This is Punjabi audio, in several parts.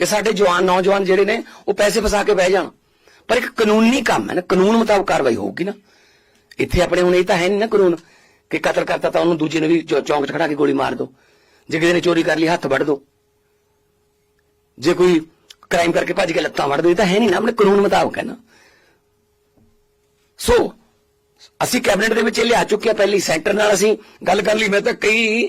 ਕਿ ਸਾਡੇ ਜਵਾਨ, ਨੌਜਵਾਨ ਜਿਹੜੇ ਨੇ, ਉਹ ਪੈਸੇ ਫਸਾ ਕੇ ਬਹਿ ਜਾਣ। ਪਰ ਇੱਕ ਕਾਨੂੰਨੀ ਕੰਮ ਹੈ ਨਾ, ਕਾਨੂੰਨ ਮੁਤਾਬਕ ਕਾਰਵਾਈ ਹੋਊਗੀ ਨਾ। ਇੱਥੇ ਆਪਣੇ ਹੁਣ ਇਹ ਤਾਂ ਹੈ ਨਹੀਂ ਨਾ ਕਾਨੂੰਨ ਕਿ ਕਤਲ ਕਰਤਾ ਤਾਂ ਉਹਨੂੰ ਦੂਜੇ ਨੇ ਵੀ ਚੌਂਕ 'ਚ ਖੜਾ ਕੇ ਗੋਲੀ ਮਾਰ ਦਿਓ ਜੇ ਕਿਸੇ ਨੇ ਚੋਰੀ ਕਰ ਲਈ, ਹੱਥ ਵੱਢ ਦਿਓ ਜੇ ਕੋਈ ਕ੍ਰਾਈਮ ਕਰਕੇ ਭੱਜ ਕੇ ਲੱਤਾਂ ਵੱਢ ਦਿਓ ਇਹ ਤਾਂ ਹੈ ਨਹੀਂ ਨਾ, ਆਪਣੇ ਕਾਨੂੰਨ ਮੁਤਾਬਕ ਹੈ ਨਾ। ਸੋ, ਅਸੀਂ ਕੈਬਨਿਟ ਦੇ ਵਿੱਚ ਲਿਆ ਚੁੱਕੇ ਆ ਪਹਿਲੀ ਸੈਂਟਰ ਨਾਲ ਅਸੀਂ ਗੱਲ ਕਰ ਲਈ। ਮੈਂ ਤਾਂ ਕਈ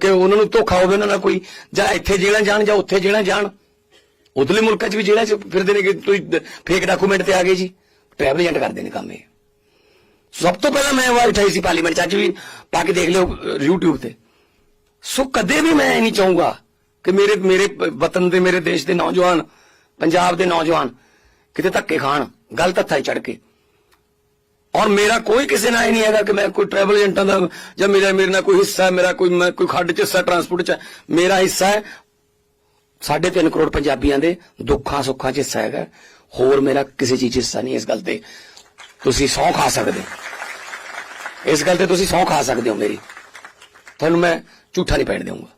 ਕਿ ਉਹਨਾਂ ਨੂੰ ਧੋਖਾ ਹੋਵੇ ਉਹਨਾਂ ਨਾਲ ਕੋਈ ਜਾਂ ਇੱਥੇ ਜੇਲ੍ਹਾਂ ਜਾਣ ਜਾਂ ਉੱਥੇ ਜੇਲ੍ਹਾਂ ਜਾਣ। ਉਧਰਲੇ ਮੁਲਕਾਂ 'ਚ ਵੀ ਜੇਲ੍ਹਾਂ 'ਚ ਫਿਰਦੇ ਨੇ ਕਿ ਤੁਸੀਂ ਫੇਕ ਡਾਕੂਮੈਂਟ ਤੇ ਆ ਗਏ ਜੀ। ਟਰੈਵਲ ਏਜੰਟ ਕਰਦੇ ਨੇ ਕੰਮ ਇਹ। ਸਭ ਤੋਂ ਪਹਿਲਾਂ ਮੈਂ ਆਵਾਜ਼ ਉਠਾਈ ਸੀ ਪਾਰਲੀਮੈਂਟ 'ਚ ਅੱਜ ਵੀ ਪਾ ਕੇ ਦੇਖ ਲਿਓ ਅਹ, YouTube ਤੇ। ਸੋ ਕਦੇ ਵੀ ਮੈਂ ਇਹ ਨਹੀਂ ਚਾਹੂੰਗਾ ਕਿ ਮੇਰੇ ਮੇਰੇ ਵਤਨ ਦੇ ਮੇਰੇ ਦੇਸ਼ ਦੇ ਨੌਜਵਾਨ ਪੰਜਾਬ ਦੇ ਨੌਜਵਾਨ ਕਿਤੇ ਧੱਕੇ ਖਾਣ ਗਲਤ ਹੱਥਾਂ 'ਚ ਚੜ ਕੇ। ਔਰ ਮੇਰਾ ਕੋਈ ਕਿਸੇ ਨਾਲ ਇਹ ਨਹੀਂ ਹੈਗਾ ਕਿ ਮੈਂ ਕੋਈ ਟਰੈਵਲ ਏਜੰਟਾਂ ਦਾ ਜਾਂ ਮੇਰਾ, ਮੇਰੇ ਨਾਲ ਕੋਈ ਹਿੱਸਾ ਹੈ, ਮੇਰਾ ਕੋਈ, ਮੈਂ ਕੋਈ ਖੱਡ 'ਚ ਹਿੱਸਾ ਟਰਾਂਸਪੋਰਟ 'ਚ, ਮੇਰਾ ਹਿੱਸਾ ਹੈ। ਸਾਢੇ ਤਿੰਨ ਕਰੋੜ ਪੰਜਾਬੀਆਂ ਦੇ ਦੁੱਖਾਂ ਸੁੱਖਾਂ 'ਚ ਹਿੱਸਾ ਹੈਗਾ। ਹੋਰ ਮੇਰਾ ਕਿਸੇ ਚੀਜ਼ 'ਚ ਹਿੱਸਾ ਨਹੀਂ ਇਸ ਗੱਲ ਤੇ। ਤੁਸੀਂ ਸਹੁੰ ਖਾ ਸਕਦੇ ਹੋ। ਇਸ ਗੱਲ ਤੇ ਤੁਸੀਂ ਸਹੁੰ ਖਾ ਸਕਦੇ ਹੋ ਮੇਰੀ। ਤੁਹਾਨੂੰ ਮੈਂ ਝੂਠਾ ਨਹੀਂ ਪੈਣ ਦੇਵਾਂਗਾ।